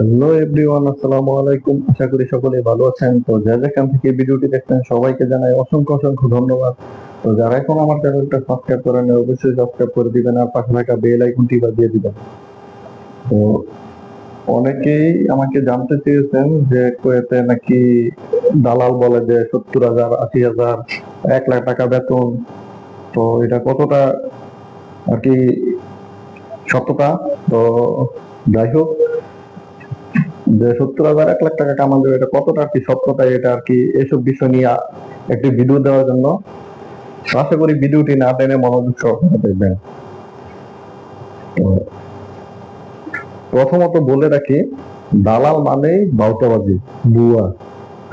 Hello everyone, আসসালামু আলাইকুম। আশা করি সকলে ভালো আছেন। তো যেখান থেকে ভিডিওটি দেখছেন, সবাইকে জানাই অসংখ্য অসংখ্য ধন্যবাদ। তো যারা এখন আমার চ্যানেলটা সাবস্ক্রাইব করেন অবশ্যই সাবস্ক্রাইব করে দিবেন আর পাশে থাকা বেল আইকনটি দিবেন। তো অনেকেই আমাকে জানতে চেয়েছেন যে কুয়েতে নাকি দালাল বলে যে সত্তর হাজার, আশি হাজার, এক লাখ টাকা বেতন। তো এটা কতটা আর কি সততা তো যাই হোক যে সত্তর হাজার এক লাখ টাকা কামান যাবে এটা কতটা আর কি সত্যতা, এটা আর কি এসব বিষয় নিয়ে একটি ভিডিও দেওয়ার জন্য? আশা করি ভিডিওটি না টেনে মনোযোগ সহকারে দেখবেন। প্রথমত বলে রাখি, দালাল মানেই বাউতাবাজি, বুয়া।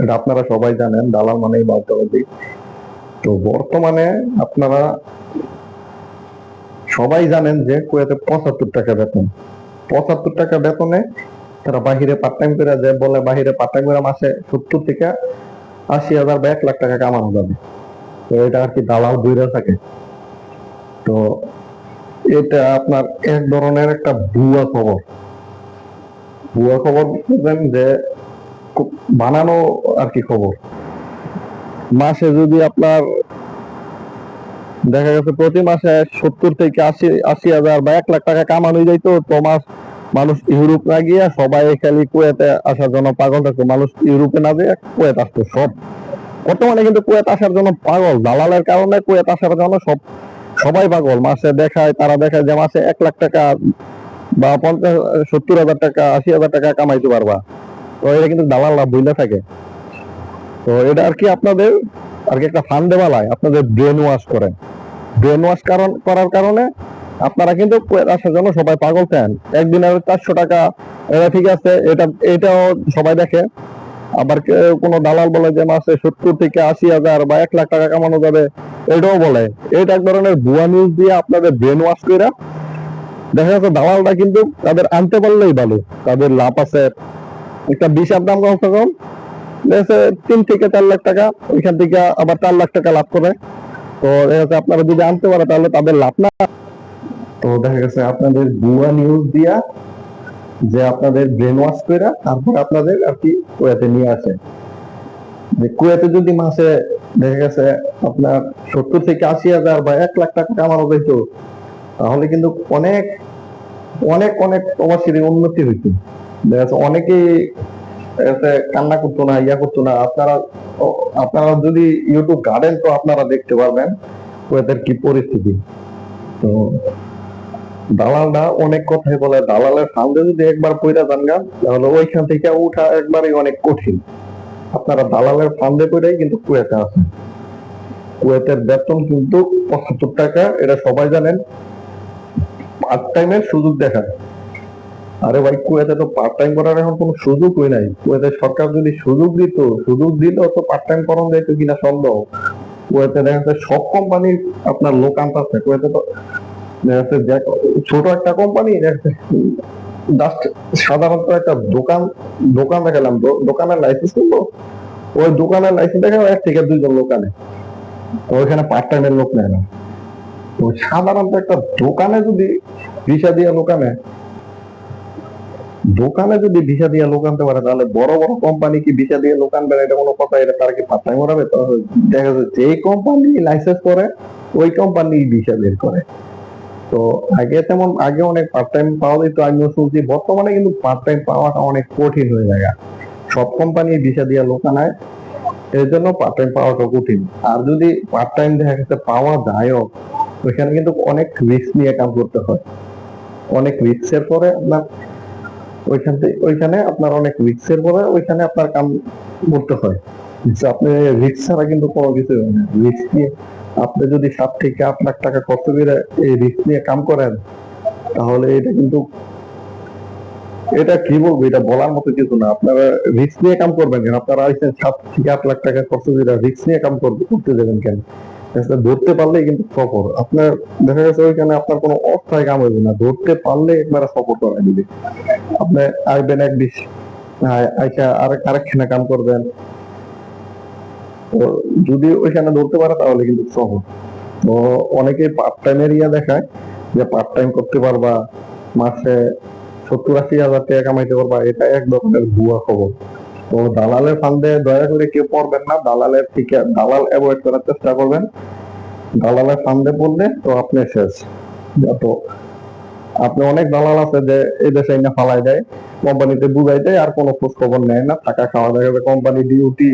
এটা আপনারা সবাই জানেন, দালাল মানেই বাউতাবাজি। তো বর্তমানে আপনারা সবাই জানেন যে কুয়েতে পঁচাত্তর টাকা বেতন। পঁচাত্তর টাকা বেতনে তারা বাহিরে পার্ট টাইম করে যায় বলে বাহিরে পার্ট টাইম করে মাসে সত্তর থেকে আশি হাজার বা এক লাখ টাকা কামানো যাবে। তো এটা আর কি দালাল দুইরা থাকে। তো এটা আপনার এক ধরনের একটা ভুয়া খবর। ভুয়া খবর বুঝলেন যে বানানো আর কি খবর। মাসে যদি আপনার দেখা গেছে প্রতি মাসে সত্তর থেকে আশি আশি হাজার বা এক লাখ টাকা কামানো যাইতো, তো মাস মানুষ ইউরোপ না গিয়ে সবাই খালি কুয়েতে আসার জন্য পাগল থাকতো। মানুষ ইউরোপে না যেয়ে কুয়েত আসতো সব। বর্তমানে কিন্তু কুয়েত আসার জন্য পাগল। দালালের কারণে কুয়েত আসার জন্য সব সবাই পাগল। মাসে দেখায়, তারা দেখায় যে মাসে এক লাখ টাকা বা পঞ্চাশ, সত্তর হাজার টাকা, আশি হাজার টাকা কামাইতে পারবা। তো এটা কিন্তু দালালরা বুঝলে থাকে। তো এটা আর কি আপনাদের আর কি একটা ফান্ডে বেলায়। আপনাদের ব্রেন ওয়াশ করেন। ব্রেন ওয়াশ কারণ করার কারণে আপনারা কিন্তু আসার জন্য সবাই পাগল চান একদিনের চারশো টাকা এটা ঠিক আছে, এটা, এটাও সবাই দেখে। আবার কোনো দালাল বলে যে মাসে সত্তর থেকে আশি হাজার বা এক লাখ টাকা কামানো যাবে, এটাও বলে। এটা এক ধরনের ভুয়া নিউজ দিয়ে আপনাদের ব্রেন ওয়াশ করে দেখা যাচ্ছে দালালটা কিন্তু তাদের আনতে পারলেই ভালো, তাদের লাভ আছে। একটা বিষার দাম কমসে কম তিন থেকে চার লাখ টাকা, ওইখান থেকে আবার চার লাখ টাকা লাভ করে। তো আপনারা যদি আনতে পারে তাহলে তাদের লাভ না তো দেখা গেছে আপনাদের ভুয়া নিউজ দিয়া যে আপনাদের ব্রেন ওয়াশ করে তারপর আপনাদের আর কি কুয়েতে নিয়ে আসে। যে কুয়েতে যদি মাসে দেখা গেছে আপনার সত্তর থেকে আশি হাজার বা এক লাখ টাকা কামানো যেত তাহলে কিন্তু অনেক অনেক অনেক প্রবাসীর উন্নতি হইতো। দেখা যাচ্ছে অনেকেই কান্না করতো না, ইয়া করতো না। আপনারা আপনারা যদি ইউটিউব গার্ডেন তো আপনারা দেখতে পারবেন কুয়েতের কি পরিস্থিতি। তো দালালরা অনেক কথাই বলে, দালালের ফান্ডে যদি একবার পয়রা যান গান তাহলে ওইখান থেকে উঠা একবারই অনেক কঠিন। আপনারা দালালের ফান্ডে পড়েই কিন্তু কুয়েতে আছেন। কুয়েতের বেতন কিন্তু পঁচাত্তর টাকা, এটা সবাই জানেন। পার্ট টাইমের সুযোগ দেখায় আরে ভাই, কুয়েতে তো পার্ট টাইম করার এখন কোনো সুযোগই নাই। কুয়েতে সরকার যদি সুযোগ দিত, সুযোগ দিলেও তো পার্ট টাইম করানো যাইতো কিনা সন্দেহ। কুয়েতে দেখা যাচ্ছে সব কোম্পানির আপনার লোক আনতেছে কুয়েতে তো দেখা ছোট একটা কোম্পানি জাস্ট সাধারণত একটা দোকান দোকান দেখালাম, দো- দোকানের লাইসেন্স ওই দোকানের লাইসেন্স দেখে এক থেকে দুইজন লোক আনে। ওইখানে পার্ট টাইমের লোক নেয় না। তো সাধারণত একটা দোকানে যদি ভিসা দিয়ে দোকানে দোকানে যদি ভিসা দিয়ে লোক আনতে পারে, তাহলে বড় বড় কোম্পানি কি ভিসা দিয়ে লোক আনবে এটা কোনো কথা, এটা তারা কি করাবে? তো দেখা যাচ্ছে যে কোম্পানি লাইসেন্স করে, ওই কোম্পানি ভিসা বের করে। তো আগে তেমন, আগে অনেক পার্ট টাইম পাওয়া যেত, আমিও শুনছি, বর্তমানে কিন্তু পার্ট টাইম পাওয়াটা অনেক কঠিন হয়ে যায়। সব কোম্পানি ভিসা দিয়ে লোক আনায়, এর জন্য পার্ট টাইম পাওয়াটা কঠিন। আর যদি পার্ট টাইম দেখা গেছে পাওয়া যায়ও, ওইখানে কিন্তু অনেক রিস্ক নিয়ে কাজ করতে হয়। অনেক রিস্কের পরে আপনার ওইখান থেকে, ওইখানে আপনার অনেক রিস্কের পরে ওইখানে আপনার কাম করতে হয়। আপনি রিস্ক ছাড়া কিন্তু কোনো কিছু হয় না। রিস্ক আপনি যদি সাত থেকে আট লাখ টাকা খরচ করে এই রিস্ক নিয়ে কাম করেন, তাহলে এটা কিন্তু, এটা কি বলব, এটা বলার মতো কিছু না। আপনারা রিস্ক নিয়ে কাম করবেন কেন? আপনারা আইসেন সাত থেকে আট লাখ টাকা খরচ করে রিস্ক নিয়ে কাম করবে, করতে যাবেন কেন? ধরতে পারলেই কিন্তু সফর আপনার, দেখা গেছে ওইখানে আপনার কোনো অস্থায়ী কাম হইবে না। ধরতে পারলে একবারে সফর করা দিবে। আপনি আসবেন এক বিশ আইসা আরেক, আরেকখানে কাম করবেন। যদি ওইখানে ধরতে পারে তাহলে কিন্তু সহজ। তো অনেকে পার্ট টাইমের ইয়া দেখায় যে পার্ট টাইম করতে পারবা, মাসে সত্তর আশি হাজার টাকা কামাইতে পারবা, এটা এক ধরনের ভুয়া খবর। তো দালালের ফান্ডে দয়া করে কেউ পড়বেন না, দালালের থেকে দালাল অ্যাভয়েড করার চেষ্টা করবেন। দালালের ফান্ডে পড়লে তো আপনি শেষ। যত আপনি অনেক দালাল আছে যে এই দেশে এনে ফালাই দেয়, কোম্পানিতে বুঝাই দেয়, আর কোনো খোঁজ খবর নেয় না, টাকা খাওয়া দেখা যাবে কোম্পানি ডিউটি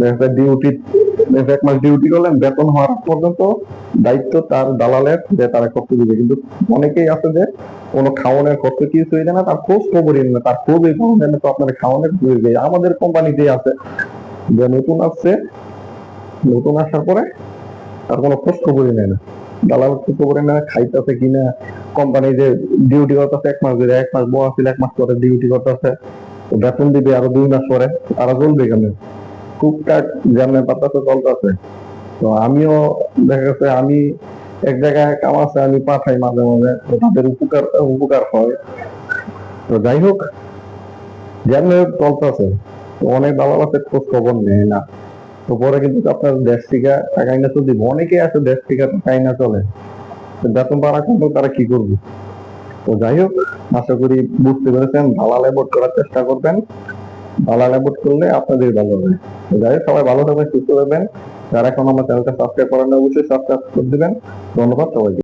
তোমার ডিউটি এক মাস ডিউটি করলেন, বেতন হওয়ার পর্যন্ত দায়িত্ব তার দালালের যে দিবে কিন্তু অনেকেই আছে যে কোনো খাওয়ানোর কিছু হয়ে না, তার খোঁজ তার তো আপনার খাওয়ানোর আমাদের কোম্পানিতেই আছে। যে নতুন আসছে, নতুন আসার পরে তার কোনো খোঁজ খবরই নেয় না। দালাল খোঁজ খবরই নেয় খাইতেছে কিনা কোম্পানি যে ডিউটি করতেছে, এক মাস ধরে, এক মাস ছিল এক মাস পরে ডিউটি করতেছে। বেতন দিবে আরও দুই মাস পরে, তারা চলবে কেন টুকটাক জানে পাতাতে চলতেছে। তো আমিও দেখা গেছে আমি এক জায়গায় কাম আছে, আমি পাঠাই মাঝে মাঝে। তাদের উপকার উপকার হয়। তো যাই হোক যেমন চলতেছে। অনেক দালাল আছে খোঁজ খবর নেয় না। তো পরে কিন্তু আপনার দেশ থেকে টাকা না চলবে অনেকে আছে দেশ থেকে টাকা না চলে। বেতন বাড়া কিন্তু তারা কি করবে? তো যাই হোক, আশা করি বুঝতে পেরেছেন। দালাল অ্যাভয়েড করার চেষ্টা করবেন। দালাল অ্যাভয়েড করলে আপনাদের ভালো হবে। যাই হোক, সবাই ভালো থাকবেন, সুস্থ থাকবেন। যারা এখন আমার চ্যানেলটা সাবস্ক্রাইব করেন অবশ্যই সাবস্ক্রাইব করে দেবেন। ধন্যবাদ, সবাইকে।